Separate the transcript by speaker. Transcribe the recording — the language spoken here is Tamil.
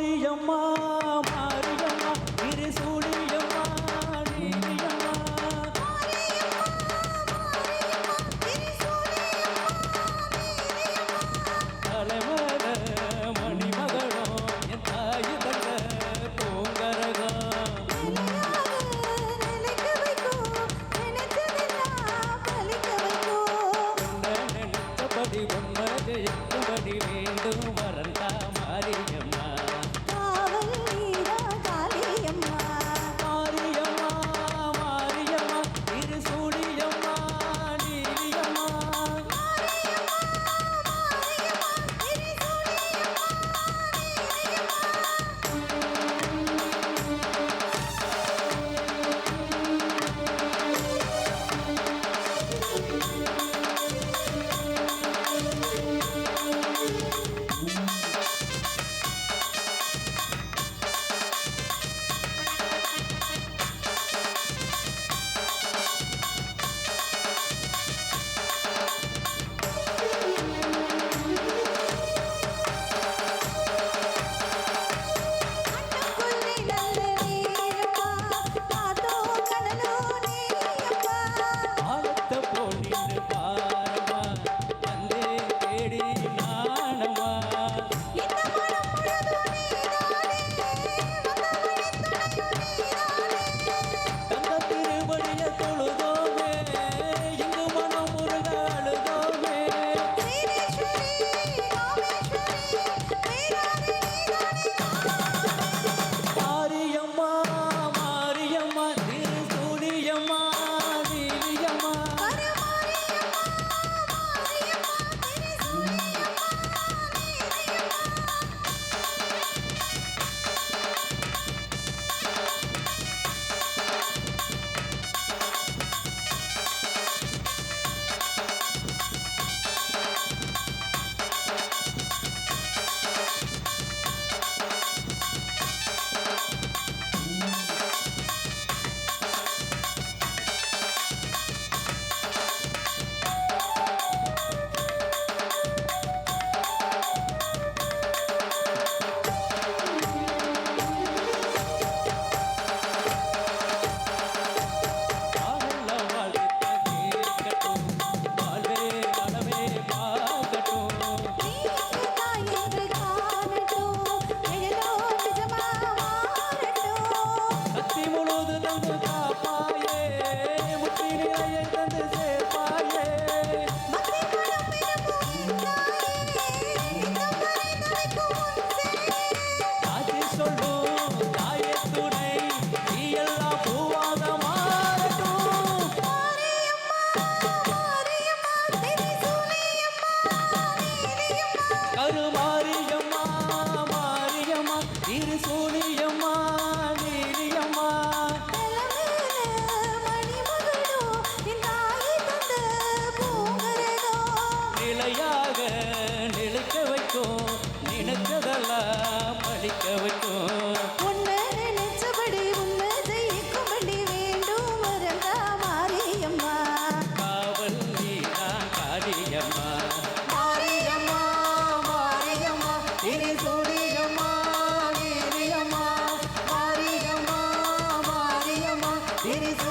Speaker 1: மாரியம்மா மாரியம்மா இரு சூடியம்மா நீலியம்மா தலைமக மணிமகளோ என் தாய் தந்த பூங்கரகா. நினைத்தபடி உண்மை ஜெயிக்கும்படி வேண்டும் வர தாரு மாரியம்மா மாரியம்மா திரு சூனியம் It is